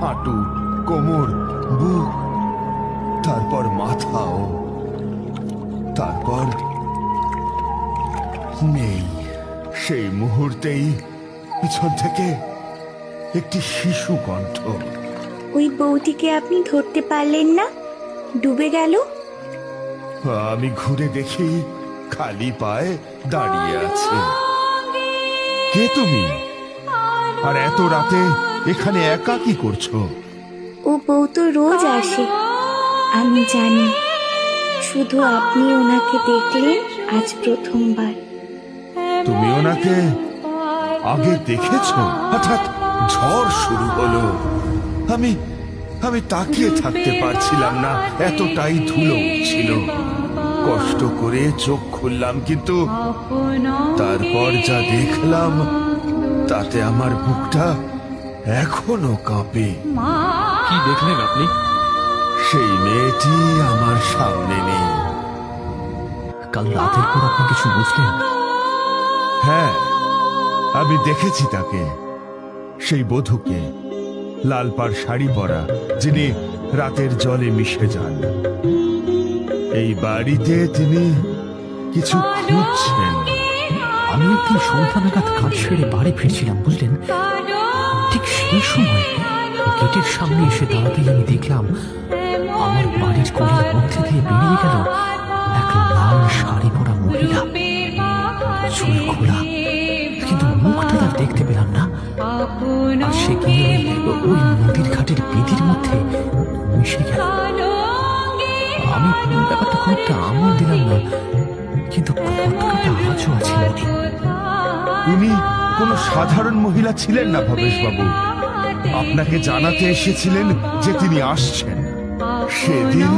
হাঁটু কোমর বুক তারপর মাথাও তারপর নেই। সেই মুহূর্তেই পিছন থেকে একটি শিশু কণ্ঠ। ওই বউটিকে আপনি ধরতে পারলেন না? ডুবে গেল? আমি ঘুরে দেখি খালি পায়ে দাঁড়িয়ে আছে। কে তুমি? আর এত রাতে এখানে একা কি করছ? ও বউ তো রোজ আসে। আমি জানি। শুধু আপনি ওনাকে দেখলেন আজ প্রথমবার। তুমি ওনাকে আগে দেখেছ? হঠাৎ ঝড় শুরু হলো। আমি আমি তাকিয়ে থাকতে পারছিলাম না। এতটাই ধুলো ছিল। কষ্ট করে চোখ খুললাম কিন্তু তারপর যা দেখলাম তাতে আমার বুকটা এখনও কাঁপে। কি দেখলেন আপনি? সেই মেয়েটি আমার সামনে নেই। কাল রাতের পর আপনি কিছু বুঝলেন? হ্যাঁ আমি দেখেছি তাকে। সেই বধূকে লাল পাড় শাড়ি পরা যিনি রাতের জলে মিশে যান। এই বাড়িতে তিনি কিছু খুঁজছেন। আমি একদিন সন্ধ্যা নাগাদ কাজ সেরে বাড়ি ফিরছিলাম বুঝলেন? সেই সময় গেটের সামনে এসে দাঁড়াতেই আমি দেখলাম আমার বাড়ির গলির মধ্যে দিয়ে বেরিয়ে গেল এক লাল শাড়ি পরা মহিলা। চুল খোলা। কিন্তু মুখটা তার দেখতে পেলাম না। আর সে গিয়ে ওই- নদীর ঘাটের বেদির মধ্যে মিশে গেল। আমি ব্যাপারটা খুব একটা আমল দিলাম না, কিন্তু আছে উনি কোনো সাধারণ মহিলা ছিলেন না ভবেশ বাবু আপনাকে জানাতে এসেছিলেন যে তিনি আসছেন। সেদিন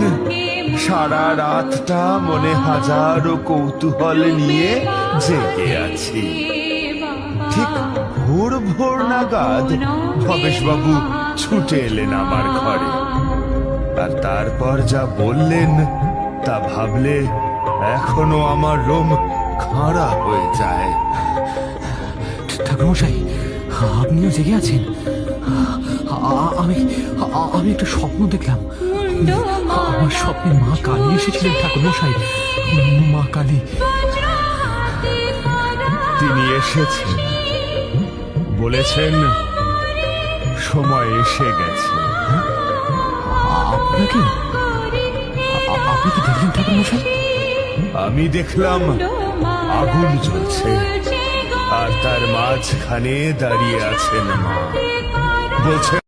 সারা রাতটা মনে হাজারো কৌতূহল নিয়ে জেগে আছি। ঠিক ভোর ভোর নাগাদ ভবেশ বাবু ছুটে এলেন আমার ঘরে। আর তারপর যা বললেন, তা ভাবলে এখনও আমার রোম খাড়া হয়ে যায়। ঠাকুরমশাই আপনিও জেগে আছেন। আমি আমি একটা স্বপ্ন দেখলাম। আমার স্বপ্নে মা কালী এসেছিলেন ঠাকুরমশাই। মা কালী। তিনি এসেছেন। বলেছেন সময় এসে গেছে। আপনাকে? আপনি কি দেখলেন ঠাকুরমশাই? আমি দেখলাম আগুন জ্বলছে। আর তার মাঝখানে দাঁড়িয়ে আছেন মা। বলছেন